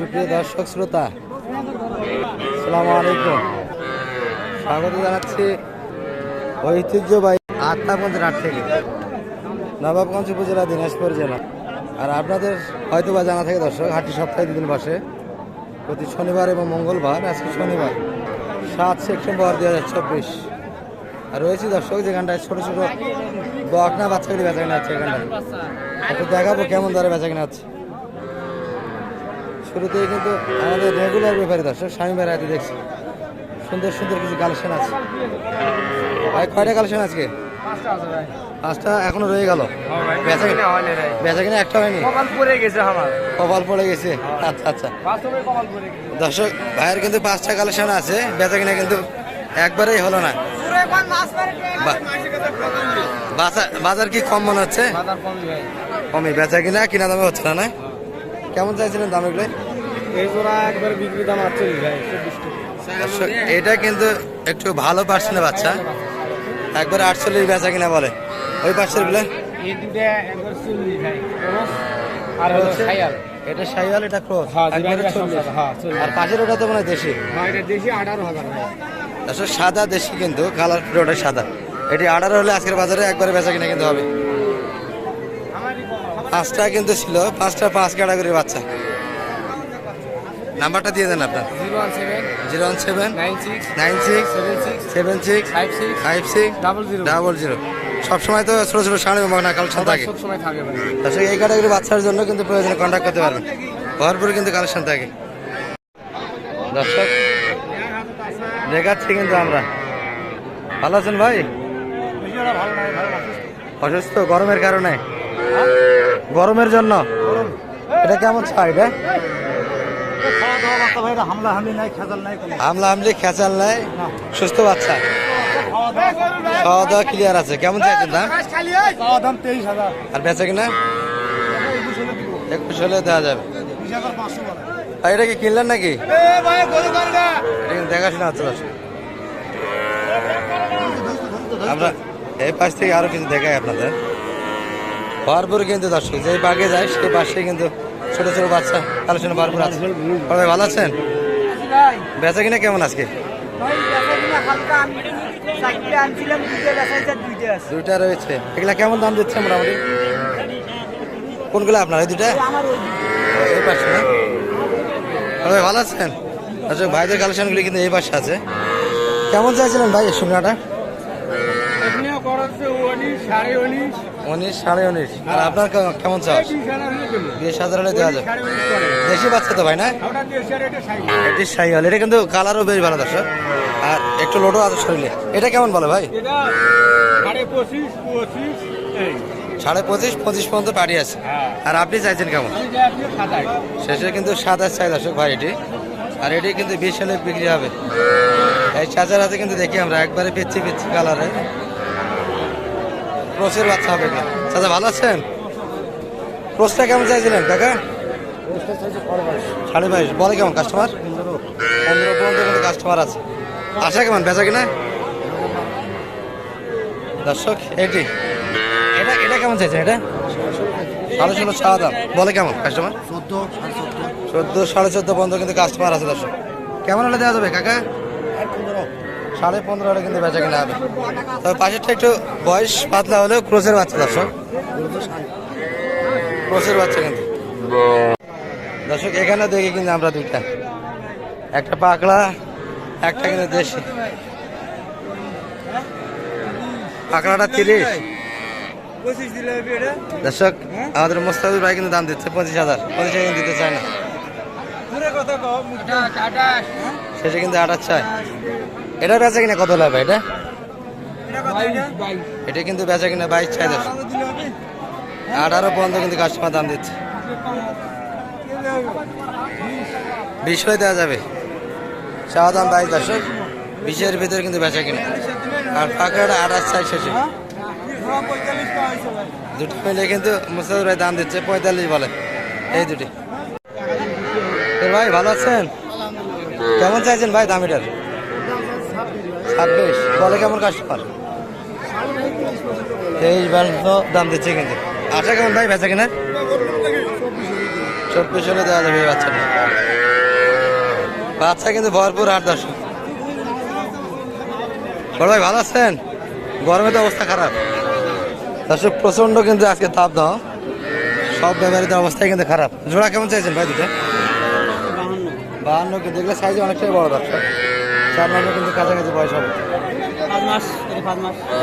সুপ্রিয় দর্শক শ্রোতা সালামু আলাইকুম। স্বাগত জানাচ্ছি ঐতিহ্যবাহী আত্মাগঞ্জ হাট থেকে। নবাবগঞ্জ উপজেলা দিনাজপুর জেলা। আর আপনাদের হয়তো বা জানা থাকে দর্শক, হাটটি সপ্তাহে দুদিন বসে। প্রতি শনিবার এবং মঙ্গলবার, আজকে শনিবার, সাত সেপ্টেম্বর দু হাজার চব্বিশ। আর রয়েছে দর্শক যেখানটায় ছোটো ছোটো বকনা বাচ্চাগুলি বেচা কিনা হচ্ছে এখানটায় দেখাবো কেমন দরে বেচা কিনা হচ্ছে। শুরুতেই কিন্তু আমাদের রেগুলার ব্যাপারে দর্শক স্বামী বেড়াতে দেখছি। সুন্দর সুন্দর কিছু কালেকশন আছে। ভাই কয়টা কালেকশন আজকে? পাঁচটা এখনও রয়ে গেল। বেচা কিনা বেচা কিনা একটা হয়নি? কপাল পরে গেছে আমার। কপাল পড়ে গেছে? আচ্ছা আচ্ছা। গেছে। দর্শক ভাইয়ের কিন্তু পাঁচটা কালেকশন আছে বেচা কিনা কিন্তু একবারেই হলো না। বা- বাজার- বাজার কি কম মনে হচ্ছে? বাজার কমই কমই। বেচা কিনা কিনা দামে হচ্ছে না না? কেমন চাইছিলেন দাম এগুলো? এই জোড়া একবার বিক্রি দাম আটচল্লিশ ভাই এটা কিন্তু একটু ভালো পার্সেন্টের বাচ্চা। একবার আটচল্লিশ বেচা কিনা বলে। ওই পার্সেন্টগুলো আর এটা এটা ক্রস? হ্যাঁ, হ্যাঁ। আর পাশের ওটা তো মানে দেশি? দর্শক সাদা দেশি কিন্তু কালার ওটা সাদা। এটি আঠারো হলে আজকের বাজারে একবারে বেচা কিনা কিন্তু হবে। পাঁচটা কিন্তু ছিল পাঁচটা পাঁচ ক্যাটাগরির বাচ্চা। নাম্বারটা দিয়ে দেন আপনার। Zero one seven nine six seven six five six double zero. Double zero. সবসময় তো ছোটো ছোটো সাড়ে না কালেকশন থাকে। থাকে ভাই এই ক্যাটাগরি বাচ্চার জন্য কিন্তু প্রয়োজনে কন্ট্যাক্ট করতে পারবেন। ভরপুর কিন্তু কালেকশন থাকে। দর্শক দেখাচ্ছি কিন্তু আমরা। ভালো আছেন ভাই? অসুস্থ। গরমের কারণে। গরমের জন্য? এটা কেমন ভাই হামলা সুস্থ বাচ্চা। খাওয়া দাওয়া ক্লিয়ার আছে। কেমন হলে দেওয়া যাবে। এটা কি কিনলেন নাকি? দেখাশোনা আমরা এই পাশ থেকে আরও কিছু দেখাই আপনাদের। ভরপুর কিন্তু দর্শক যে বাঘে যায় সেই পাশে কিন্তু ছোট ছোট বাচ্চা কালেকশন ভরপুর আছে। সবাই ভালো আছেন? ভাই বেচা কিনা কেমন আজকে? ভাই দুইটা রয়েছে। এগুলা কেমন দাম দিচ্ছে মোটামুটি? কোনগুলো আপনার ওই দুটো। এই পাশে না? সবাই ভালো আছেন? আচ্ছা ভাইদের কালেকশনগুলি কিন্তু এই পাশে আছে। কেমন চাইছিলেন ভাই এমনিও সাড়ে উনিশ। উনিশ, সাড়ে উনিশ। আর আপনার কেমন চাষ? বিশ হাজার হলে হলে দেওয়া যাবে। দেশি বাচ্চা তো ভাই, না? এটা এটি সাইকেল এটা কিন্তু কালারও বেশ ভালো দর্শক। আর একটু লোডও আছে শরীরে। এটা কেমন বলে ভাই? সাড়ে পঁচিশ পঁচিশ পর্যন্ত পাড়ি আছে। আর আপনি চাইছেন কেমন? শেষে কিন্তু সাতাশ চাই দর্শক ভাই এটি। আর এটি কিন্তু বিশ হলে বিক্রি হবে। এই চাচার হাতে কিন্তু দেখি আমরা, একবারে পেচ্ছি পিচ্ছি কালারে। ক্রোসের বাচ্চা হবে চাচা, ভালো আছেন? ক্রোসটা কেমন চাইছিলেন, কাকা? সাড়ে বাইশ। বলে কেমন কাস্টমার পনেরো কিন্তু কাস্টমার আছে। আসা কেমন, বেচা কিনা? দর্শক, এটি। এটা এটা কেমন চাইছেন, এটা? সাড়ে ষোলো ছাড়া দাম। বলে কেমন কাস্টমার চোদ্দ, সাড়ে চোদ্দ। পর্যন্ত কিন্তু কাস্টমার আছে দর্শক। কেমন হলে দেওয়া যাবে, কাকা? সাড়ে পনেরো হলে কিন্তু বেচা কিনা হবে। তবে পাশেরটা একটু বয়স পাতলা হলেও ক্রোসের বাচ্চা দর্শক। ক্রোসের বাচ্চা কিন্তু। দর্শক এখানে দেখি কিন্তু আমরা দুইটা। একটা পাকড়া একটা কিন্তু দেশি। পাকড়াটা তিরিশ। দর্শক আমাদের মোস্তাফিজ ভাই কিন্তু দাম দিচ্ছে পঁচিশ হাজার। পঁচিশ হাজার দিতে চায় না। শেষে কিন্তু আটার চায়। এটা বেচা কিনা কত লাগবে এটা? এটা কিন্তু বেচা কিনা বাইশ চাই দশ। আঠারো পর্যন্ত কিন্তু কাস্টমার দাম দিচ্ছে। বিশ হয়ে দেওয়া যাবে। চাওয়া দাম বাইশ দশক। বিশের ভিতরে কিন্তু বেচা কিনা। আর পাকড়াটা আঠাশ চাই শেষে দুটো মিলে কিন্তু মুস্তাফিজ ভাই দাম দিচ্ছে পঁয়তাল্লিশ বলে। এই দুটি। এ ভাই ভালো আছেন? কেমন চাইছেন ভাই দাম এটার? ছাব্বিশ। বলে কেমন কাস্টমার তেইশ বান্ন দাম দিচ্ছে কিন্তু। আশা কেমন ভাই, বেচা কিনা? চব্বিশ হলে দেওয়া যাবে বাচ্চাটা। বাচ্চা কিন্তু ভরপুর আট দশ। বড় ভাই, ভালো আছেন? গরমে তো অবস্থা খারাপ। দর্শক প্রচণ্ড কিন্তু আজকে তাপ দাও। সব ব্যবহারিত অবস্থায় কিন্তু খারাপ। জোড়া কেমন চাইছেন ভাই দুটো? বাহান্ন। কিন্তু দেখলে সাইজে অনেকটাই বড় দর্শক। চার নম্বর কিন্তু কাছাকাছি বয়স হবে।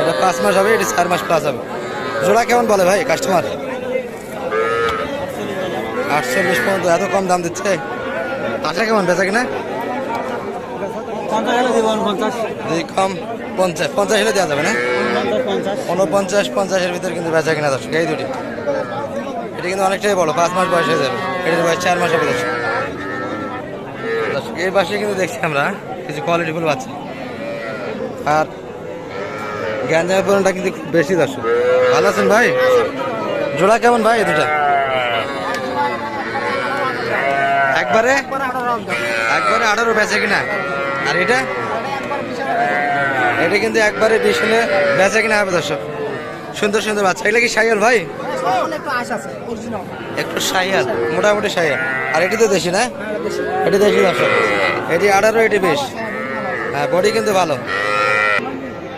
এটা পাঁচ মাস। পাঁচ হবে এটা চার মাস প্লাস হবে। জোড়া কেমন বলে ভাই কাস্টমার আটচল্লিশ পর্যন্ত এত কম দাম দিচ্ছে? আশা কেমন বেচা কিনা? কম পঞ্চাশ পঞ্চাশ হলে দেওয়া যাবে না? পঞ্চাশ পঞ্চাশ। উনপঞ্চাশ পঞ্চাশের ভিতরে কিন্তু বেচা কিনা দর্শক এই দুটি। এটা কিন্তু অনেকটাই বড় পাঁচ মাস বয়স হয়ে যাবে। এটার বয়স চার মাস হবে দর্শক দর্শক এই পাশে কিন্তু দেখছি আমরা কিছু কোয়ালিটি ফুল বাচ্চা আর গ্যাঞ্জামের পরিমাণটা কিন্তু বেশি দর্শক। ভালো আছেন ভাই? জোড়া কেমন ভাই দুটা? একবারে? একবারে আঠারো বেচে কিনা। আর এটা? এটা কিন্তু একবারে বিশ হলে বেচে কিনা হবে দর্শক। সুন্দর সুন্দর বাচ্চা। এগুলো কি সাইয়াল ভাই? একটু সাইয়াল মোটামুটি সাইয়াল আর এটি তো দেশি না? এটি দেশি দর্শক। এটি আঠারো এটি বিশ। হ্যাঁ বডি কিন্তু ভালো।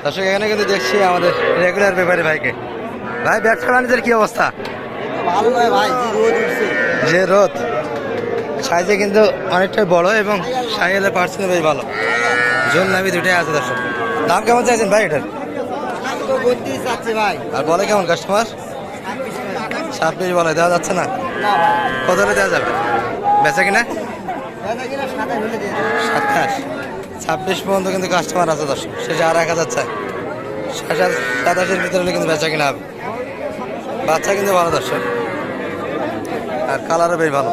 দর্শক এখানে কিন্তু দেখছি আমাদের রেগুলার ব্যাপারে ভাইকে। ভাই ব্যবসা বাণিজ্যের কি অবস্থা? ভালো নয় ভাই যে রোদ সাইজে কিন্তু অনেকটাই বড় এবং সাইয়ালের পার্সেন্ট বেশ ভালো। জোন নামি দুটাই আছে দর্শক। দাম কেমন চাইছেন ভাই এটার? আর বলে কেমন কাস্টমার ছাব্বিশ বলে। দেওয়া যাচ্ছে না? না কত দেওয়া যাবে? বেচা কিনা? সাতাশ। ছাব্বিশ পর্যন্ত কিন্তু কাস্টমার আছে দর্শক। শেষে আর এক হাজার চাই সাতাশ সাতাশের ভিতরে কিন্তু বেচা কিনা হবে। বাচ্চা কিন্তু ভালো দর্শক। আর কালারও বেশ ভালো।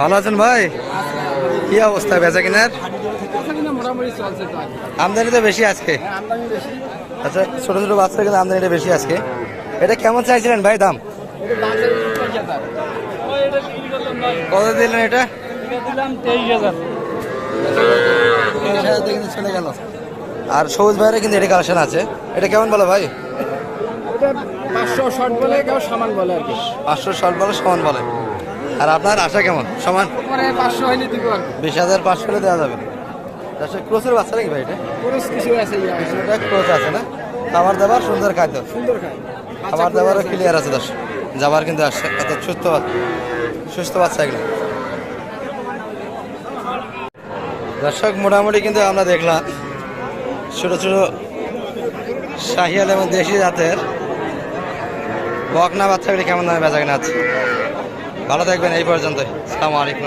ভালো আছেন ভাই? কি অবস্থা? বেচা কিনার? আমদানি তো বেশি আজকে। আচ্ছা ছোট ছোট বাচ্চা কিন্তু আমদানিটা বেশি আজকে। এটা কেমন চাইছিলেন ভাই দাম এটা দাম চাই পঁচিশ হাজার ওই এটা বিক্রি করলাম নয় কত দিলেন এটা? এটা দিলাম তেইশ হাজার। কিন্তু চলে গেল। আর সবুজ ভাইয়ের কিন্তু এটা কালেকশন আছে। এটা কেমন বলো ভাই? পাঁচশো শর্ট বলে কেউ সামান বলে আর কি। পাঁচশো ষাট বলে সমান বলে। আর আপনার আশা কেমন? সমান? পাঁচশো হয়নি দিব বিশ হাজার পাঁচশো হলে দেওয়া যাবে। চারশো ক্রোসের বাচ্চা নাকি ভাই এটা? পুরুষ কিছু আছে ইয়া আছে। না? খাবার দাবার সুন্দর খাদ্য। সুন্দর খাবার দাবারও ক্লিয়ার আছে দর্শক। যাবার কিন্তু এত সুস্থ সুস্থ বাচ্চা এগুলো। দর্শক, মোটামুটি কিন্তু আমরা দেখলাম ছোটো ছোটো শাহিয়াল এবং দেশি জাতের বকনা বাচ্চাগুলি কেমন দামে বেচা আছে। ভালো থাকবেন এই পর্যন্ত সালামু আলাইকুম